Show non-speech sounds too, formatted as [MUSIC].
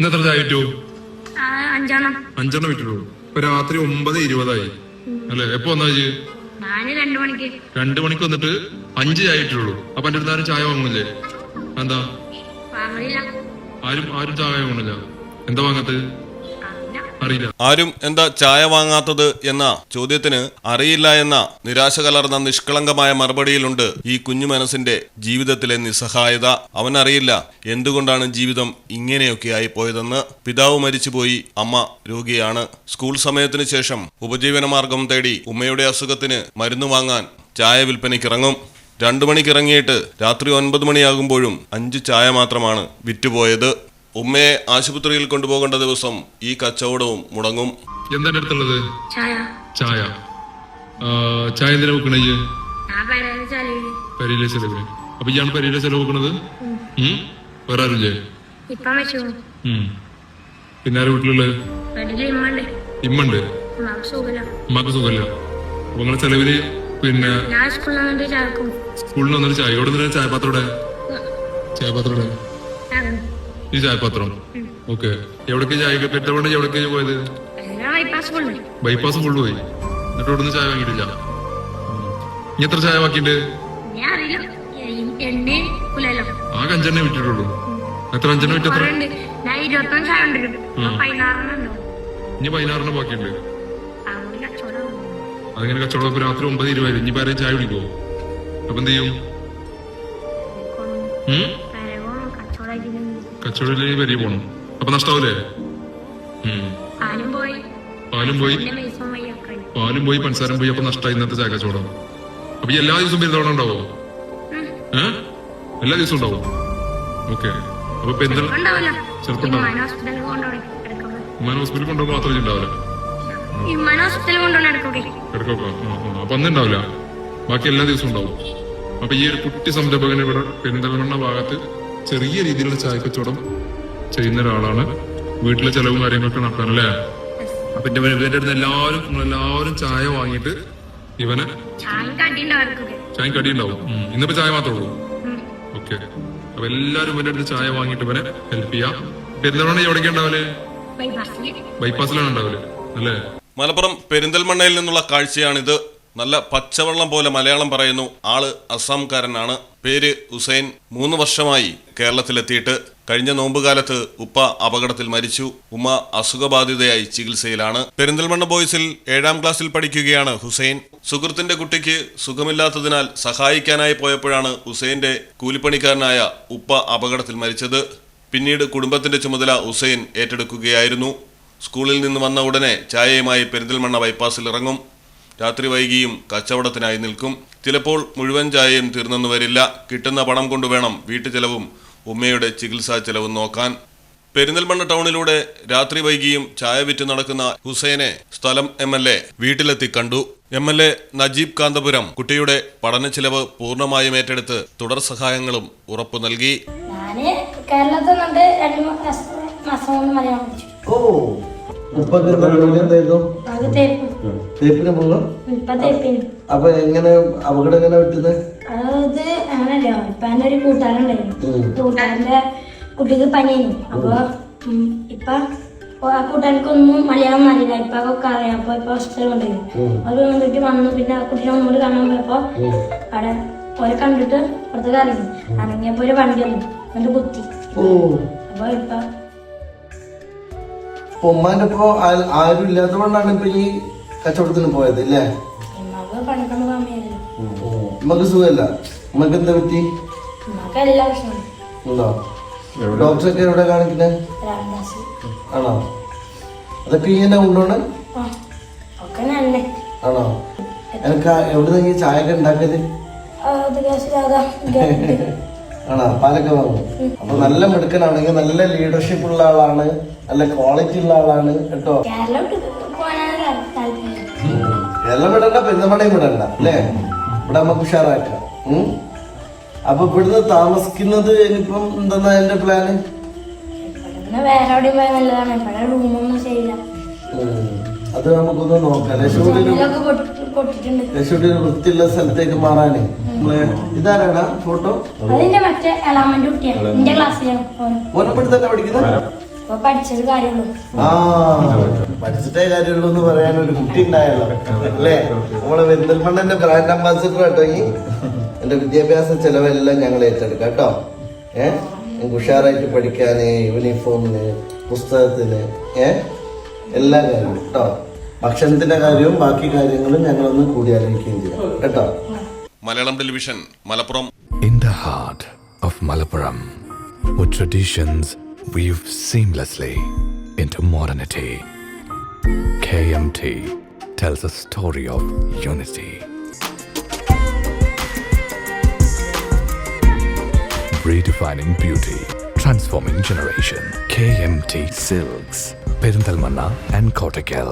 ചായ അഞ്ചെണ്ണം. അഞ്ചെണ്ണം ഇപ്പൊ രാത്രി ഒമ്പത് ഇരുപതായി. അല്ലെ? എപ്പോ വന്നാ? ഞാൻ രണ്ടു മണിക്ക്. വന്നിട്ട് അഞ്ച് ചായ ഇട്ടുള്ളൂ അപ്പൊ എന്റെ അടുത്ത് ആരും ചായ വാങ്ങൂലേ എന്താ? ആരും ആരും ചായ വാങ്ങണില്ല. എന്താ വാങ്ങാത്തത് അറിയില്ല. ആരും എന്താ ചായ വാങ്ങാത്തത് എന്ന ചോദ്യത്തിന് അറിയില്ല എന്ന നിരാശ കലർന്ന നിഷ്കളങ്കമായ മറുപടിയിലുണ്ട് ഈ കുഞ്ഞു മനസ്സിന്റെ ജീവിതത്തിലെ നിസ്സഹായത. അവനറിയില്ല എന്തുകൊണ്ടാണ് ജീവിതം ഇങ്ങനെയൊക്കെ ആയി പോയതെന്ന് പിതാവ് മരിച്ചുപോയി അമ്മ രോഗിയാണ്. സ്കൂൾ സമയത്തിന് ശേഷം ഉപജീവനമാർഗം തേടി ഉമ്മയുടെ അസുഖത്തിന് മരുന്ന് വാങ്ങാൻ ചായ വിൽപ്പനയ്ക്കിറങ്ങും. രണ്ടു മണിക്കിറങ്ങിയിട്ട് രാത്രി ഒൻപത് മണിയാകുമ്പോഴും അഞ്ച് ചായ മാത്രമാണ് വിറ്റുപോയത്. ഉമ്മയെ ആശുപത്രിയിൽ കൊണ്ടുപോകേണ്ട ദിവസം ഈ കച്ചവടവും മുടങ്ങും. എന്താണ് അടുത്തുള്ളത് ചായ. ചായ. എന്തിനാ വെക്കണേ പെരയിലെ ചെലവിന്. അപ്പൊ ഇയാൾ പെരയിലെ ചെലവ് വെക്കണത്? വേറെ ഉം. പിന്നെ ആരും വീട്ടിലുള്ളത് വീട്ടിൽ ഇമ്മണ്ട് ഇമ്മുണ്ട് ഉമ്മാക്ക് സുഖമില്ല. അപ്പൊ നിങ്ങളെ ചെലവിൽ പിന്നെ സ്കൂളിൽ വന്നിട്ട് ചായ. ഇവിടെ നിന്ന് ചായപാത്രം ചായപാത്രം ഇവിടെ ഈ ചായപാത്രം? ഓക്കെ. എവിടേക്ക് ചായ പെറ്റവണ്ണ എവിടേക്ക് പോയത്? ബൈപ്പാസ് ഫുള്ള് പോയി. എന്നിട്ട് ഇവിടുന്ന് ചായ വാങ്ങിയിട്ടില്ല. ഇനി എത്ര ചായ വാക്കിണ്ട് ആ കഞ്ചെണ്ണ വിറ്റിട്ടുള്ളൂ. എത്ര അഞ്ചെണ്ണ വിറ്റ് ഇനി പതിനാറിന് ബാക്കിയുണ്ട്. അതിങ്ങനെ കച്ചവടം ഇപ്പൊ രാത്രി ഒമ്പത് ഇരുപത് ഇനി ആരെയും ചായ കുടിക്കുമോ അപ്പൊ എന്ത് ചെയ്യും? കച്ചവടം വരി പോണം അപ്പൊ നഷ്ടാവൂലേ. പാലും പോയി. പാലും പോയി. പഞ്ചസാരം പോയി അപ്പൊ നഷ്ടമായി ഇന്നത്തെ ചായ കച്ചവടം. അപ്പൊ എല്ലാ ദിവസവും പെരുന്തവണ ഉണ്ടാവോ? ഏ? എല്ലാ ദിവസവും ഉണ്ടാവോ? ഓക്കെ. അപ്പൊ പെരുന്തൽ ഉണ്ടാവും ഇമ്മാൻ ഹോസ്പിറ്റലിൽ കൊണ്ടുപോകുമ്പോൾ മാത്രമേ ഉണ്ടാവില്ല? അപ്പൊ ഉണ്ടാവില്ല. ബാക്കി എല്ലാ ദിവസവും ഉണ്ടാവും. അപ്പൊ ഈ ഒരു കുട്ടി സംരംഭകൻ ഇവിടെ പെരിന്തൽമണ്ണ ഭാഗത്ത് ചെറിയ രീതിയിലുള്ള ചായ കച്ചവടം ചെയ്യുന്ന ഒരാളാണ്. വീട്ടിലെ ചെലവും കാര്യങ്ങളൊക്കെ നടത്താൻ അല്ലേ അപ്പൊ എന്റെ ഇവന്റെ അടുത്ത് എല്ലാവരും എല്ലാവരും ചായ വാങ്ങിയിട്ട് ഇവനെ ചായ കടി ഉണ്ടാവും. ഇന്നിപ്പോ ചായ മാത്രമേ ഉള്ളൂ. ഓക്കെ. അപ്പൊ എല്ലാരും ഇവന്റെ അടുത്ത് ചായ വാങ്ങിയിട്ട് ഇവനെ ഹെൽപ്പ് ചെയ്യാം. പെരുന്തൽമണ്ണ എവിടേക്കാ ഉണ്ടാവൽ? ബൈപ്പാസിലാണ് ഉണ്ടാവൽ. അല്ലേ? മലപ്പുറം പെരിന്തൽമണ്ണയിൽ നിന്നുള്ള കാഴ്ചയാണിത്. നല്ല പച്ചവെള്ളം പോലെ മലയാളം പറയുന്നു. ആൾ അസാംകാരനാണ് പേര് ഹുസൈൻ. മൂന്ന് വർഷമായി കേരളത്തിലെത്തിയിട്ട് കഴിഞ്ഞ നോമ്പുകാലത്ത് ഉപ്പ അപകടത്തിൽ മരിച്ചു. ഉമ്മ അസുഖബാധിതയായി ചികിത്സയിലാണ്. പെരിന്തൽമണ്ണ ബോയ്സിൽ ഏഴാം ക്ലാസ്സിൽ പഠിക്കുകയാണ് ഹുസൈൻ. സുഹൃത്തിന്റെ കുട്ടിക്ക് സുഖമില്ലാത്തതിനാൽ സഹായിക്കാനായി പോയപ്പോഴാണ് ഹുസൈന്റെ കൂലിപ്പണിക്കാരനായ ഉപ്പ അപകടത്തിൽ മരിച്ചത്. പിന്നീട് കുടുംബത്തിന്റെ ചുമതല ഹുസൈൻ ഏറ്റെടുക്കുകയായിരുന്നു. സ്കൂളിൽ നിന്ന് വന്ന ഉടനെ ചായയുമായി പെരിന്തൽമണ്ണ ബൈപ്പാസിൽ ഇറങ്ങും. രാത്രി വൈകിയും കച്ചവടത്തിനായി നിൽക്കും. ചിലപ്പോൾ മുഴുവൻ ചായയും തീർന്നെന്ന് വരില്ല. കിട്ടുന്ന പണം കൊണ്ടുവേണം വീട്ടു ചെലവും ഉമ്മയുടെ ചികിത്സാ ചെലവും നോക്കാൻ. പെരിന്തൽമണ്ണ ടൗണിലൂടെ രാത്രി വൈകിയും ചായ വിറ്റ് നടക്കുന്ന ഹുസൈനെ സ്ഥലം എം എൽ എ വീട്ടിലെത്തി കണ്ടു. M L A Najeeb Kanthapuram കുട്ടിയുടെ പഠന ചിലവ് പൂർണമായും ഏറ്റെടുത്ത് തുടർ സഹായങ്ങളും ഉറപ്പു നൽകി. ഓ തേപ്പിന്. പോകാം അപ്പൊ എങ്ങനെ അപകടം എങ്ങനെ പറ്റുന്നത് അത് അങ്ങനല്ലോ ഇപ്പൊ എന്റെ ഒരു കൂട്ടുകാരുണ്ടായിരുന്നു. കൂട്ടുകാരന്റെ കുട്ടിക്ക് പനിയായിരുന്നു. അപ്പൊ ഇപ്പൊ ആ കൂട്ടുകാർക്കൊന്നും മലയാളം അറിയില്ല. ഇപ്പൊ ഒക്കെ അറിയാം. അപ്പൊ ഇപ്പൊ ഹോസ്പിറ്റലിൽ കൊണ്ടുപോയി. അവർ വന്നിട്ട് വന്നു. പിന്നെ ആ കുട്ടീനെ ഒന്നുകൂടി കാണാൻ പോയപ്പോ. അവിടെ ഓരെ കണ്ടിട്ട് പുറത്തേക്ക് ഇറങ്ങി. ഇറങ്ങിയപ്പോ ഒരു വണ്ടി വന്നു. എന്നിട്ട് കുത്തി. അപ്പൊ ഇപ്പൊ ഉമ്മാന്റെ ഇപ്പൊ ആരും ഇല്ലാത്തതുകൊണ്ടാണ് ഇപ്പൊ ഈ കച്ചവടത്തിന് പോയത് ഇല്ലേ നമുക്ക് ഉമ്മക്ക് സുഖമല്ല? ഉമ്മക്ക് എന്താ പറ്റി? ഉണ്ടോ? ഡോക്ടറൊക്കെ എവിടെ കാണിക്കുന്നത് ആണോ? അതൊക്കെ ഇങ്ങനെ നല്ലേ. ആണോ? എനിക്ക് എവിടെ നിന്ന് ചായ ഒക്കെ ഉണ്ടാക്കിയത്? [LAUGHS] ആണോ? പാലൊക്കെ വാങ്ങും. അപ്പൊ നല്ല മിടുക്കനാണെങ്കിൽ നല്ല ലീഡർഷിപ്പ് ഉള്ള ആളാണ്. നല്ല ക്വാളിറ്റി ഉള്ള ആളാണ് കേട്ടോ. എല്ലാം വിടണ്ട പെരുന്നമടയും വിടണ്ട അല്ലേ? ഇവിടെ നമുക്ക് ഉഷാറാക്കാം? അപ്പൊ ഇവിടുന്ന് താമസിക്കുന്നത് ഇനിയിപ്പം എന്താ എന്റെ പ്ലാന്. അത് നമുക്കൊന്ന് നോക്കാം. ലക്ഷ്മിയുടെ വൃത്തിയുള്ള സ്ഥലത്തേക്ക് മാറാനേ. ഇതാരാണ് ഇതാരാടാ? ഫോട്ടോ? അതിന്റെ മറ്റേ എളാമന്റെ കുട്ടിയാണ്. എന്റെ ക്ലാസ്സിലാണ് ഓന്. ഓനപ്പെടുത്ത് തന്നെ പഠിക്കുന്നത് പഠിച്ചത് കാര്യമുള്ളൂ. ആ പഠിച്ചിട്ടേ കാര്യമുള്ളൂ എന്ന് പറയാൻ ഒരു കുട്ടി ഉണ്ടായല്ലോ. അല്ലേ? നമ്മളെ വെന്തൽമണ്ണന്റെ ബ്രാൻഡ് അംബാസിഡർ കേട്ടോ ഈ. എന്റെ വിദ്യാഭ്യാസ ചെലവെല്ലാം ഞങ്ങൾ ഏറ്റെടുക്കാം കേട്ടോ. ഏഹ് ഉഷാറായിട്ട് പഠിക്കാന് യൂണിഫോമിന് പുസ്തകത്തിന് ഏഹ് എല്ലാ കാര്യവും കേട്ടോ. ഭക്ഷണത്തിന്റെ കാര്യവും ബാക്കി കാര്യങ്ങളും ഞങ്ങളൊന്ന് കൂടി ആലോചിക്കുകയും ചെയ്യാം കേട്ടോ. Malayalam television Malappuram. In the heart of Malappuram with traditions weave seamlessly into modernity, KMT tells a story of unity. Redefining beauty, transforming generation. KMT Silks, Perintalmanna and Kottakkal.